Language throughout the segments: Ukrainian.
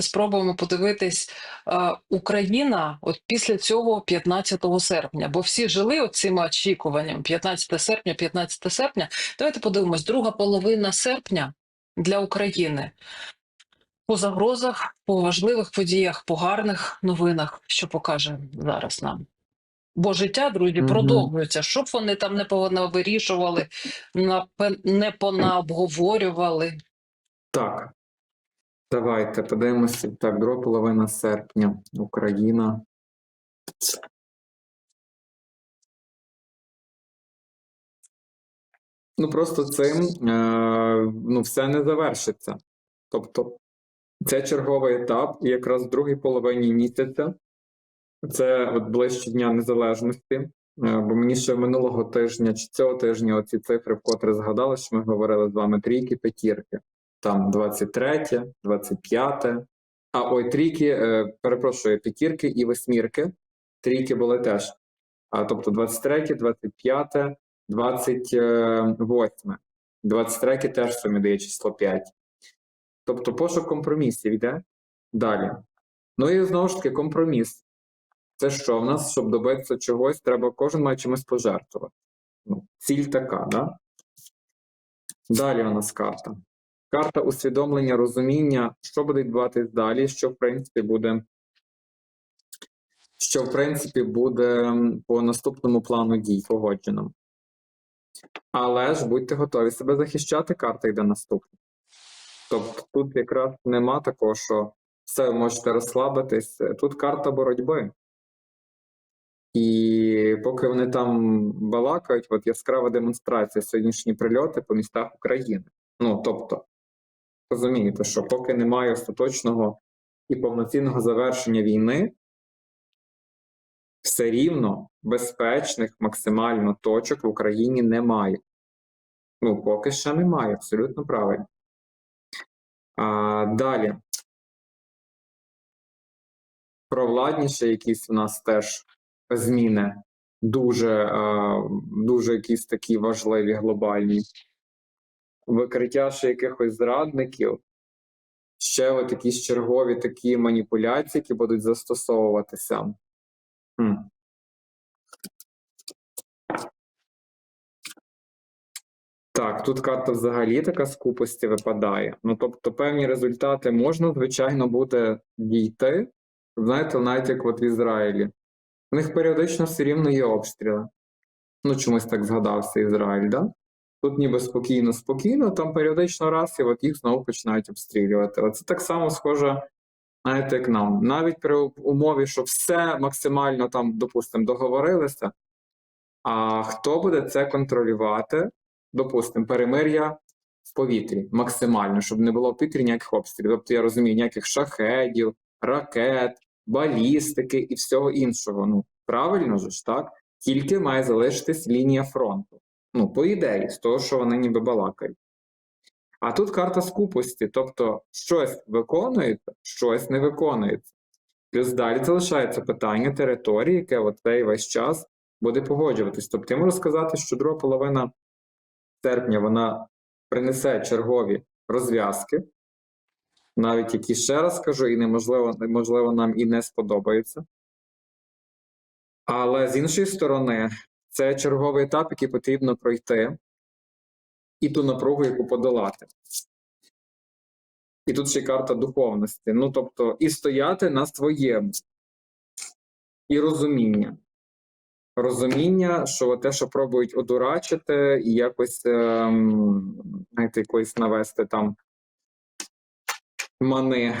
спробуємо подивитись е, Україна от після цього 15 серпня, бо всі жили от цими очікуваннями 15 серпня, 15 серпня. Давайте подивимось, друга половина серпня для України по загрозах, по важливих подіях, по гарних новинах, що покаже зараз нам. Бо життя, друзі, Мгм. продовжується. Щоб вони там не понавирішували, не понаобговорювали. Так. Давайте подивимося. Так, друга половина серпня. Україна. Ну, просто цим е, ну, все не завершиться. Тобто, це черговий етап, і якраз в другій половині місяця, це от ближче Дня Незалежності. Е, бо мені ще минулого тижня чи цього тижня оці цифри вкотре згадали, що ми говорили з вами трійки, п'ятірки. Там 23, 25. А ой, трійки, е, перепрошую, п'ятірки і восьмірки. Трійки були теж. А, тобто 23, 25, 28. 23 теж сумі дає число 5. Тобто пошук компромісів йде далі. Ну і знову ж таки компроміс. Це що в нас, щоб добитися чогось, треба кожен має чимось пожертвувати. Ну, ціль така, да? Далі у нас карта. Карта усвідомлення, розуміння, що буде відбуватись далі, що в принципі буде, що в принципі буде по наступному плану дій погодженому. Але ж будьте готові себе захищати, карта йде наступна. Тобто тут якраз нема такого, що все ви можете розслабитись. Тут карта боротьби. І поки вони там балакають, от яскрава демонстрація сьогоднішні прильоти по містах України. Ну тобто, розумієте, що поки немає остаточного і повноцінного завершення війни, все рівно безпечних максимально точок в Україні немає. Ну, поки ще немає, абсолютно правильно. А, далі. Провладніше якісь в нас теж зміни. Дуже, дуже якісь такі важливі, глобальні. Викриття ще якихось зрадників. Ще от якісь чергові такі маніпуляції, які будуть застосовуватися. Хм. Так, тут карта взагалі така скупості випадає. Ну, тобто, певні результати можна, звичайно, буде дійти. Знаєте, навіть як от в Ізраїлі. У них періодично все рівно є обстріли. Ну, чомусь так згадався Ізраїль, да? Тут ніби спокійно, спокійно, там періодично раз і от їх знову починають обстрілювати. Оце так само схоже, знаєте, як нам. Навіть при умові, що все максимально там, допустимо, договорилися. А хто буде це контролювати? Допустимо, перемир'я в повітрі максимально, щоб не було в повітрі ніяких обстрілів. Тобто я розумію, ніяких шахедів, ракет, балістики і всього іншого. Ну, правильно ж, так? Тільки має залишитись лінія фронту. Ну, по ідеї, з того, що вони ніби балакають. А тут карта скупості, тобто щось виконується, щось не виконується. Плюс далі залишається питання території, яке от цей весь час буде погоджуватись. Тобто я можу сказати, що друга половина серпня вона принесе чергові розв'язки, навіть які ще раз кажу, і неможливо, можливо, нам і не сподобаються. Але з іншої сторони, це черговий етап, який потрібно пройти, і ту напругу, яку подолати. І тут ще карта духовності. Ну, тобто, і стояти на своєму, і розуміння. Розуміння, що те, що пробують одурачити, і якось, ем, знаєте, якось навести там мани.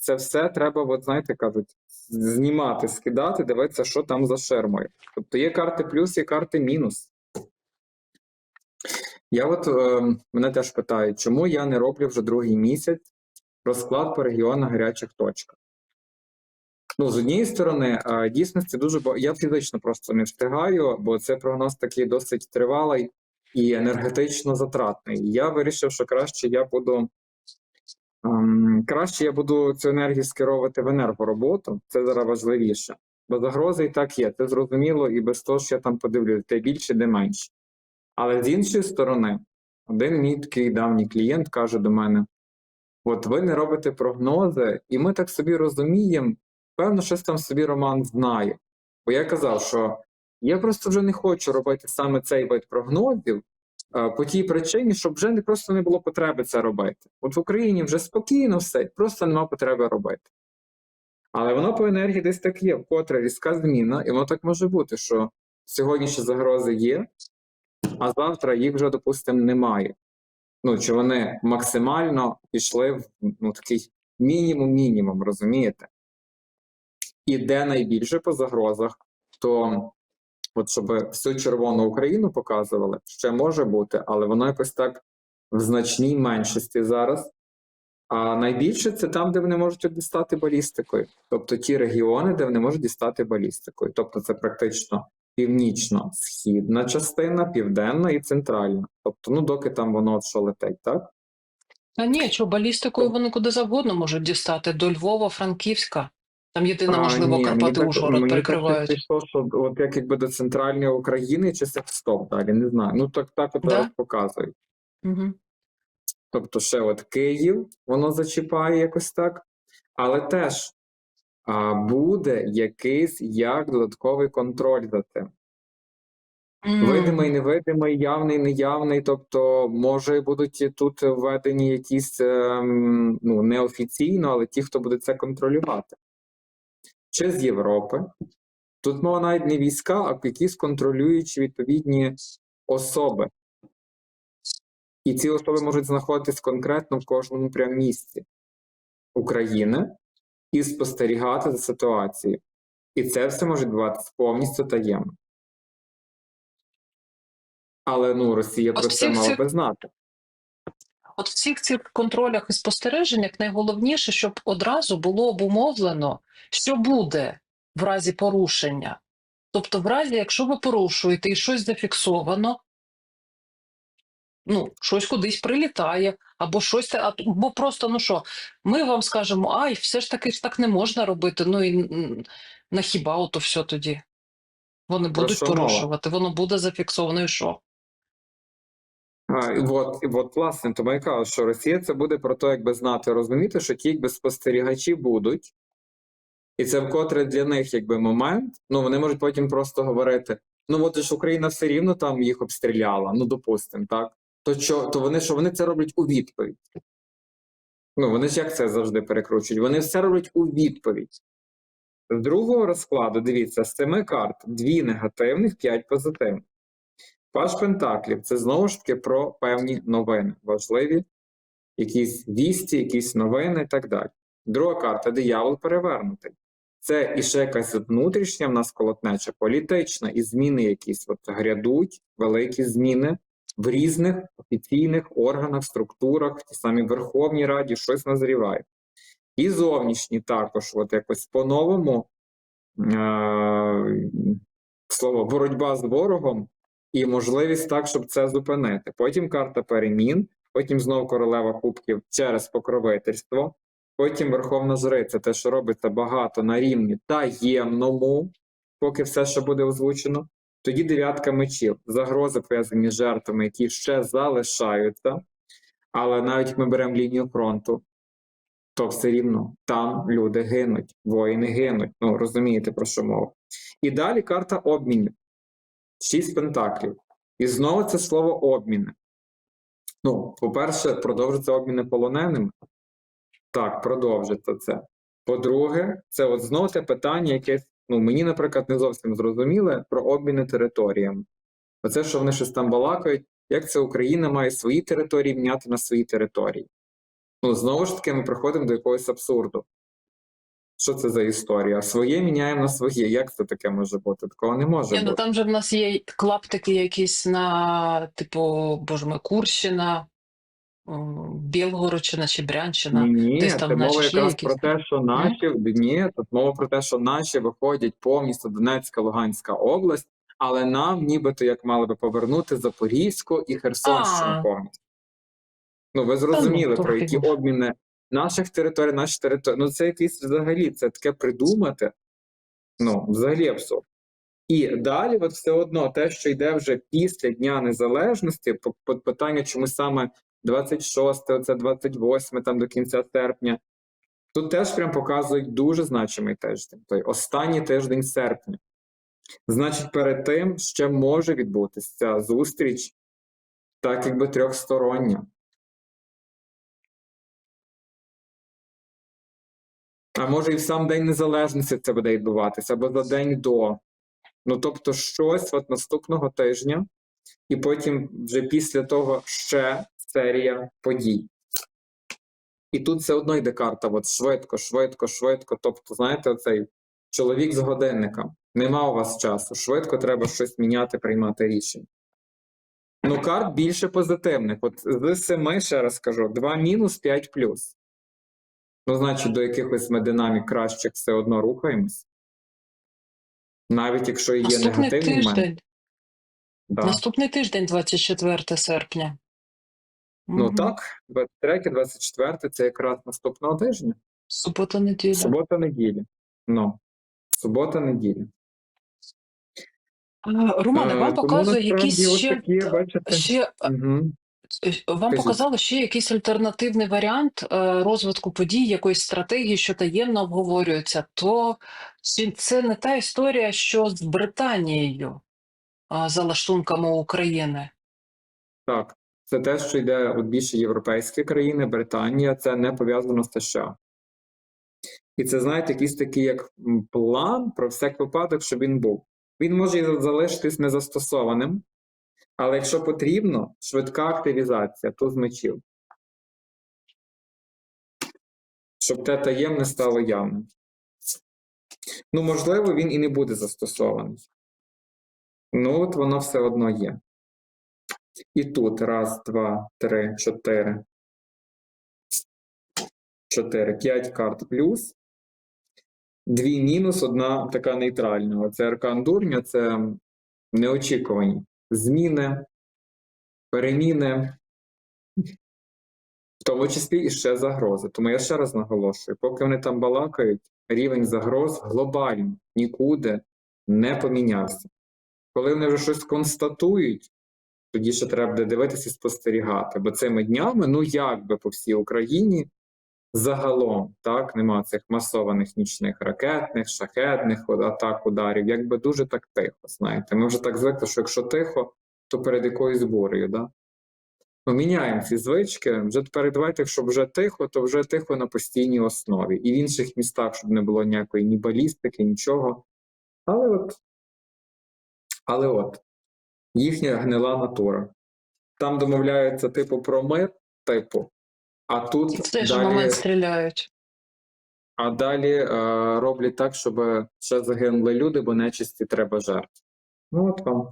Це все треба, от, знаєте, кажуть, знімати, скидати, дивитися, що там за ширмою. Тобто є карти плюс, є карти мінус. Я от е, мене теж питають, чому я не роблю вже другий місяць розклад по регіонах гарячих точках. Ну, з однієї сторони, е, дійсності дуже ба- я фізично просто не встигаю, бо це прогноз такий досить тривалий і енергетично затратний. Я вирішив, що краще я буду краще я буду цю енергію скеровувати в енергороботу. Це зараз важливіше. Бо загрози і так є, це зрозуміло, і без того, що я там подивлюсь, де більше, де менше. Але з іншої сторони, один мій такий давній клієнт каже до мене: От ви не робите прогнози, і ми так собі розуміємо, певно, щось там собі Роман знає. Бо я казав, що я просто вже не хочу робити саме цей вид прогнозів по тій причині, щоб вже не просто не було потреби це робити. От в Україні вже спокійно все, просто нема потреби робити. Але воно по енергії десь так є, вкотре різка зміна, і воно так може бути, що сьогодні ще загрози є, а завтра їх вже, допустимо, немає. Ну, чи вони максимально пішли в ну, такий мінімум-мінімум, розумієте? І де найбільше по загрозах, то от щоб всю червону Україну показували, ще може бути, але воно якось так в значній меншості зараз. А найбільше це там, де вони можуть дістати балістикою. Тобто ті регіони, де вони можуть дістати балістикою. Тобто це практично північно-східна частина, південна і центральна. Тобто, ну доки там воно от що летить, так? А ні, що балістикою вони куди завгодно можуть дістати до Львова, Франківська. Там єдине, А, можливо, ні, Карпати Ужгород перекривають. пішло, що от як якби до центральної України чи стоп далі, не знаю. Ну так так от Да? показують. Угу. Тобто ще от Київ, воно зачіпає якось так, але теж а, буде якийсь як додатковий контроль за тим. Видимий, невидимий, явний, неявний. Тобто, може, будуть тут введені якісь ем, ну, неофіційно, але ті, хто буде це контролювати. Чи з Європи. Тут мова навіть не війська, а якісь контролюючі відповідні особи. І ці особи можуть знаходитись конкретно в кожному прям місці України і спостерігати за ситуацією. І це все може відбуватися повністю таємно. Але ну Росія про це мала би знати. От в всіх цих контролях і спостереженнях найголовніше, щоб одразу було обумовлено, що буде в разі порушення. Тобто, в разі, якщо ви порушуєте і щось зафіксовано, ну, щось кудись прилітає, або щось, те- а, просто, ну що, ми вам скажемо, ай, все ж таки ж так не можна робити. Ну і на хіба ото все тоді? Вони будуть порушувати, воно буде зафіксовано і що? От, і от, власне, тому я кажу, що Росія це буде про те, якби знати, розуміти, що ті якби спостерігачі будуть, і це вкотре для них якби момент. Ну вони можуть потім просто говорити: ну от ж Україна все рівно там їх обстріляла, ну допустимо, так. То що, то вони що вони це роблять у відповідь? Ну вони ж як це завжди перекручують? Вони все роблять у відповідь. З другого розкладу, дивіться, з семи карт дві негативних, п'ять позитивних. Паш Пентаклів це знову ж таки про певні новини, важливі, якісь вісті, якісь новини і так далі. Друга карта диявол перевернутий. Це іще якась внутрішня в нас колотнеча, політична, і зміни якісь от грядуть, великі зміни в різних офіційних органах, структурах, ті самі Верховній Раді, щось назріває. І зовнішні також, от якось по-новому е- слово боротьба з ворогом і можливість так, щоб це зупинити. Потім карта перемін, потім знову королева кубків через покровительство, потім Верховна Жриця, те, що робиться багато на рівні таємному, поки все ще буде озвучено. Тоді дев'ятка мечів, загрози пов'язані з жертвами, які ще залишаються. Але навіть ми беремо лінію фронту, то все рівно там люди гинуть, воїни гинуть. Ну розумієте про що мова. І далі карта обмінів. Шість пентаклів. І знову це слово обміни. Ну, по-перше, продовжиться обміни полоненими. Так, продовжиться це. По-друге, це от знову те питання, яке ну, мені, наприклад, не зовсім зрозуміле про обміни територіями. Оце, що вони щось там балакають, як це Україна має свої території міняти на свої території. Ну, знову ж таки, ми приходимо до якогось абсурду. Що це за історія? Своє міняємо на своє. Як це таке може бути? Такого не може Ні, ну там же в нас є клаптики якісь на, типу, боже мой, Курщина, Білгородщина чи Брянщина. Ні, десь там це мова якраз якісь, про те, що наші ні, тут мова про те, що наші виходять повністю Донецька, Луганська область, але нам нібито як мали би повернути Запорізьку і Херсонщину повністю. Ну ви зрозуміли про які обміни наших територій, наші території. Ну це якийсь взагалі це таке придумати. Ну, взагалі абсурд. І далі, от все одно, те, що йде вже після Дня Незалежності, питання, чому саме 26, оце 28 там до кінця серпня. Тут теж прям показують дуже значимий тиждень. Той останній тиждень серпня. Значить, перед тим ще може відбутися ця зустріч, так якби трьохстороння. А може і в сам День Незалежності це буде відбуватися, або за день до. Ну, тобто, щось от наступного тижня, і потім вже після того ще серія подій. І тут все одно йде карта: от швидко, швидко, швидко. Тобто, знаєте, оцей чоловік з годинником. Нема у вас часу. Швидко треба щось міняти, приймати рішення. Ну, карт більше позитивних. От з семи, ще раз кажу, 2 мінус, 5 плюс. Ну, значить, до якихось ми динамік кращих все одно рухаємось. Навіть якщо є Наступний негативний момент. тиждень. Да. Наступний тиждень, 24 серпня. Ну Мгм. так, 23, 24 це якраз наступного тижня. Субота, неділя. Субота, неділя. Ну, субота, неділя. А, Романе, Е, вам показує якісь ще, такі, бачите. ще Угу. Вам показало ще якийсь альтернативний варіант е, розвитку подій, якоїсь стратегії, що таємно обговорюється, то це не та історія, що з Британією за лаштунками України? Так, це те, що йде от більше європейські країни, Британія, це не пов'язано з США. І це, знаєте, якийсь такий як план про всяк випадок, щоб він був. Він може залишитись незастосованим, але якщо потрібно, швидка активізація, то з мечів. Щоб те таємне стало явним. Ну, можливо, він і не буде застосований. Ну, от воно все одно є. І тут раз, два, три, чотири. Чотири, п'ять карт плюс. Дві мінус, одна така нейтральна. Оце аркан дурня, це неочікувані зміни, переміни, в тому числі і ще загрози. Тому я ще раз наголошую: поки вони там балакають, рівень загроз глобально нікуди не помінявся. Коли вони вже щось констатують, тоді ще треба буде дивитися і спостерігати. Бо цими днями, ну як би по всій Україні, загалом так, нема цих масованих нічних ракетних, шахетних атак, ударів, якби дуже так тихо, знаєте. Ми вже так звикли, що якщо тихо, то перед якоюсь бурею. Да? Ну, міняємо ці звички. Вже тепер давайте, якщо вже тихо, то вже тихо на постійній основі. І в інших містах, щоб не було ніякої ні балістики, нічого. Але от, але от, їхня гнила натура. Там домовляються, типу, про мир, типу, а тут В цей же далі, момент стріляють. а далі е, роблять так, щоб ще загинули люди, бо нечисті треба жертв. Ну, от вам.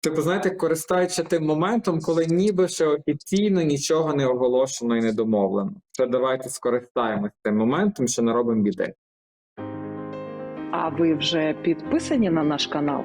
Типу, знаєте, користаючи тим моментом, коли ніби ще офіційно нічого не оголошено і не домовлено. Ще давайте скористаємось цим моментом, що не робимо біди. А ви вже підписані на наш канал?